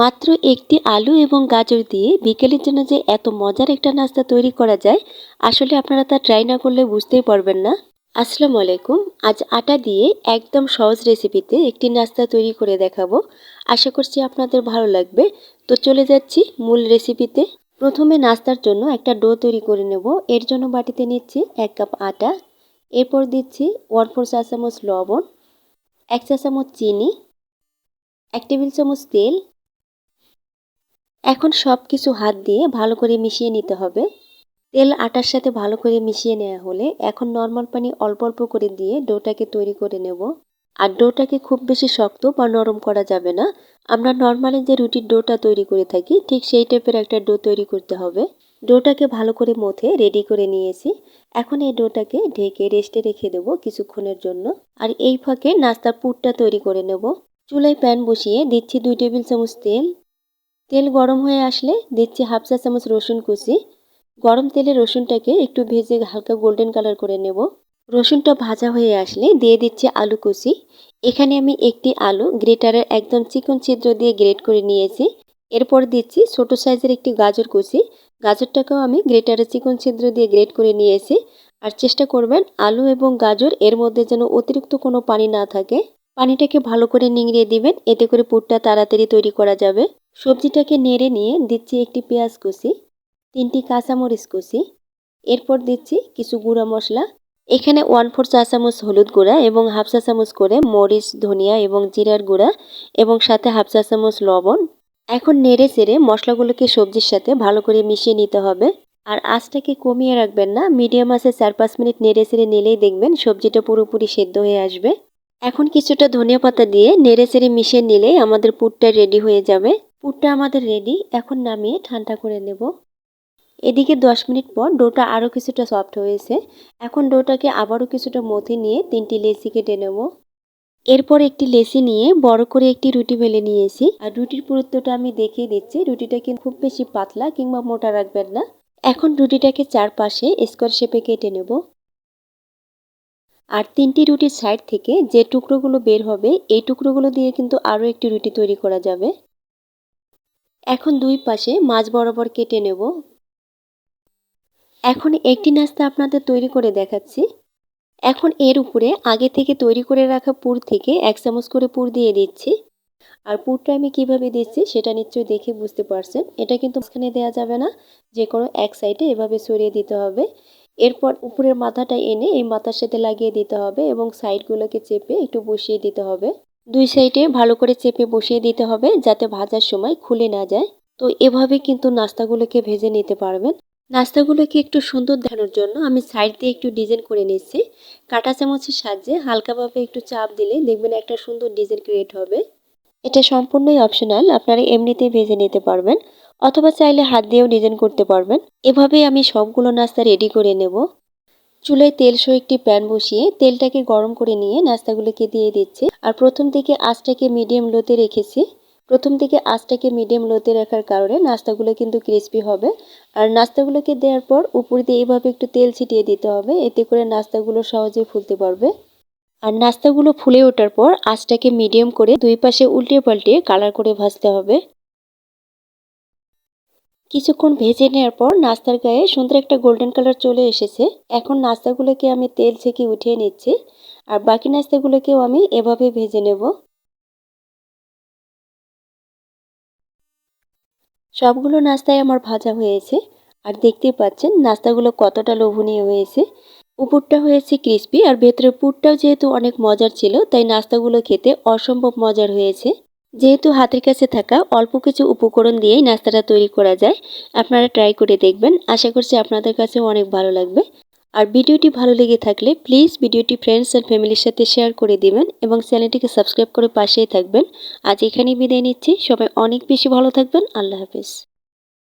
মাত্র একটি আলু এবং গাজর দিয়ে বিকেলের জন্য যে এত মজার একটা নাস্তা তৈরি করা যায়, আসলে আপনারা তা ট্রাই না করলে বুঝতেই পারবেন না। আসসালামু আলাইকুম, আজ আটা দিয়ে একদম সহজ রেসিপিতে একটি নাস্তা তৈরি করে দেখাবো। আশা করছি আপনাদের ভালো লাগবে। তো চলে যাচ্ছি মূল রেসিপিতে প্রথমে নাস্তার জন্য একটা ডো তৈরি করে নেব। এর জন্য বাটিতে নিচ্ছি এক কাপ আটা। এরপর দিচ্ছি ওয়ান ফোর চা চামচ লবণ, এক চা চামচ চিনি, এক টেবিল চামচ তেল এখন সব কিছু হাত দিয়ে ভালো করে মিশিয়ে নিতে হবে। তেল আটার সাথে ভালো করে মিশিয়ে নেওয়া হলে এখন নর্মাল পানি অল্প অল্প করে দিয়ে ডোটাকে তৈরি করে নেব। আর ডোটাকে খুব বেশি শক্ত বা নরম করা যাবে না। আমরা নর্মালি যে রুটির ডোটা তৈরি করে থাকি, ঠিক সেই টাইপের একটা ডো তৈরি করতে হবে। ডোটাকে ভালো করে মথে রেডি করে নিয়েছি। এখন এই ডোটাকে ঢেকে রেস্টে রেখে দেবো কিছুক্ষণের জন্য। আর এই ফাঁকে নাস্তার পুরটা তৈরি করে নেব। চুলায় প্যান বসিয়ে দিচ্ছি দুই টেবিল চামচ তেল। তেল গরম হয়ে আসলে দিচ্ছি হাফ চা চামচ রসুন কুচি। গরম তেলে রসুনটাকে একটু ভেজে হালকা গোল্ডেন কালার করে নেব। রসুনটা ভাজা হয়ে আসলে দিয়ে দিচ্ছি আলু কুচি। এখানে আমি একটি আলু গ্রেটারের একদম চিকন ছিদ্র দিয়ে গ্রেট করে নিয়েছি। এরপর দিচ্ছি ছোট সাইজের একটি গাজর কুচি। গাজরটাকেও আমি গ্রেটারের চিকন ছিদ্র দিয়ে গ্রেট করে নিয়েছি। আর চেষ্টা করবেন আলু এবং গাজর এর মধ্যে যেন অতিরিক্ত কোনো পানি না থাকে। পানিটাকে ভালো করে নিংড়িয়ে দিবেন। এতে করে পুরটা তাড়াতাড়ি তৈরি করা যাবে। সবজিটাকে নেড়ে নিয়ে দিচ্ছি একটি পেঁয়াজ কুচি, তিনটি কাঁচামরিচ কুচি, এরপর দিচ্ছি কিছু গুঁড়া মশলা। এখানে ওয়ান ফোর চা চামচ হলুদ গুঁড়া এবং হাফ চা চামচ করে মরিচ, ধনিয়া এবং জিরার গুঁড়া এবং সাথে হাফ চা চামচ লবণ। এখন নেড়ে চেড়ে মশলাগুলোকে সবজির সাথে ভালো করে মিশিয়ে নিতে হবে। আর আঁচটাকে কমিয়ে রাখবেন না মিডিয়াম আঁচে চার পাঁচ মিনিট নেড়ে চেড়ে নিলেই দেখবেন সবজিটা পুরোপুরি সেদ্ধ হয়ে আসবে। এখন কিছুটা ধনিয়া পাতা দিয়ে নেড়ে চেড়ে মিশিয়ে নিলেই আমাদের পুরটা রেডি হয়ে যাবে। পুরটা আমাদের রেডি এখন নামিয়ে ঠান্ডা করে নেব। এদিকে দশ মিনিট পর ডোটা আরও কিছুটা সফট হয়েছে। এখন ডোটাকে আবারও কিছুটা মথে নিয়ে তিনটি লেসি কেটে নেব। এরপর একটি লেসি নিয়ে বড় করে একটি রুটি বেলে নিয়েছি। আর রুটির পুরুত্বটা আমি দেখিয়ে দিচ্ছি। রুটিটাকে খুব বেশি পাতলা কিংবা মোটা রাখবেন না। এখন রুটিটাকে চারপাশে স্কোয়ার শেপে কেটে নেব। আর তিনটি রুটির সাইড থেকে যে টুকরোগুলো বের হবে, এই টুকরোগুলো দিয়ে কিন্তু আরও একটি রুটি তৈরি করা যাবে। এখন দুই পাশে মাছ বরাবর কেটে নেব। এখন একটি নাস্তা আপনাদের তৈরি করে দেখাচ্ছি। এখন এর উপরে আগে থেকে তৈরি করে রাখা পুর থেকে এক চামচ করে পুর দিয়ে দিচ্ছি। আর পুরটা আমি কীভাবে দিচ্ছি সেটা নিশ্চয়ই দেখে বুঝতে পারছেন। এটা কিন্তু মাঝখানে দেওয়া যাবে না যে কোনো এক সাইডে এভাবে সরিয়ে দিতে হবে। এরপর উপরের মাথাটা এনে এই মাথার সাথে লাগিয়ে দিতে হবে এবং সাইডগুলোকে চেপে একটু বসিয়ে দিতে হবে। দুই সাইডে ভালো করে চেপে বসিয়ে দিতে হবে যাতে ভাজার সময় খুলে না যায়। তো এভাবে কিন্তু নাস্তাগুলোকে ভেজে নিতে পারবেন। নাস্তাগুলোকে একটু সুন্দর দেখানোর জন্য আমি সাইড দিয়ে একটু ডিজাইন করে নিচ্ছি। কাটা চামচের সাহায্যে হালকাভাবে একটু চাপ দিলে দেখবেন একটা সুন্দর ডিজাইন ক্রিয়েট হবে। এটা সম্পূর্ণই অপশনাল, আপনারা এমনিতেই ভেজে নিতে পারবেন। অথবা চাইলে হাত দিয়েও ডিজাইন করতে পারবেন। এভাবেই আমি সবগুলো নাস্তা রেডি করে নেব। চুলায় তেল সহ একটি প্যান বসিয়ে তেলটাকে গরম করে নিয়ে নাস্তাগুলোকে দিয়ে দিচ্ছি। আর প্রথম থেকে আঁচটাকে মিডিয়াম লোতে রেখেছি। প্রথম থেকে আঁচটাকে মিডিয়াম লোতে রাখার কারণে নাস্তাগুলো কিন্তু ক্রিস্পি হবে। আর নাস্তাগুলোকে দেওয়ার পর উপর দিয়ে এইভাবে একটু তেল ছিটিয়ে দিতে হবে, এতে করে নাস্তাগুলো সহজে ফুলতে পারবে। আর নাস্তাগুলো ফুলে ওঠার পর আঁচটাকে মিডিয়াম করে দুই পাশে উল্টে পাল্টে কালার করে ভাজতে হবে। কিছুক্ষণ ভেজে নেওয়ার পর নাস্তার গায়ে সুন্দর একটা গোল্ডেন কালার চলে এসেছে। এখন নাস্তাগুলোকে আমি তেল থেকে উঠিয়ে নিচ্ছি, আর বাকি নাস্তাগুলোকেও আমি এভাবে ভেজে নেব। সবগুলো নাস্তায় আমার ভাজা হয়েছে, আর দেখতেই পাচ্ছেন নাস্তাগুলো কতটা লোভনীয় হয়েছে। উপরটা হয়েছে ক্রিস্পি আর ভেতরের পুরটাও যেহেতু অনেক মজার ছিল, তাই নাস্তাগুলো খেতে অসম্ভব মজার হয়েছে। যেহেতু হাতের কাছে থাকা অল্প কিছু উপকরণ দিয়েই নাস্তাটা তৈরি করা যায়, আপনারা ট্রাই করে দেখবেন। আশা করছি আপনাদের কাছে অনেক ভালো লাগবে। আর ভিডিওটি ভালো লেগে থাকলে প্লিজ ভিডিওটি ফ্রেন্ডস অ্যান্ড ফ্যামিলির সাথে শেয়ার করে দিবেন এবং চ্যানেলটিকে সাবস্ক্রাইব করে পাশেই থাকবেন। আজ এখানেই বিদায় নিচ্ছি। সবাই অনেক বেশি ভালো থাকবেন। আল্লাহ হাফিজ।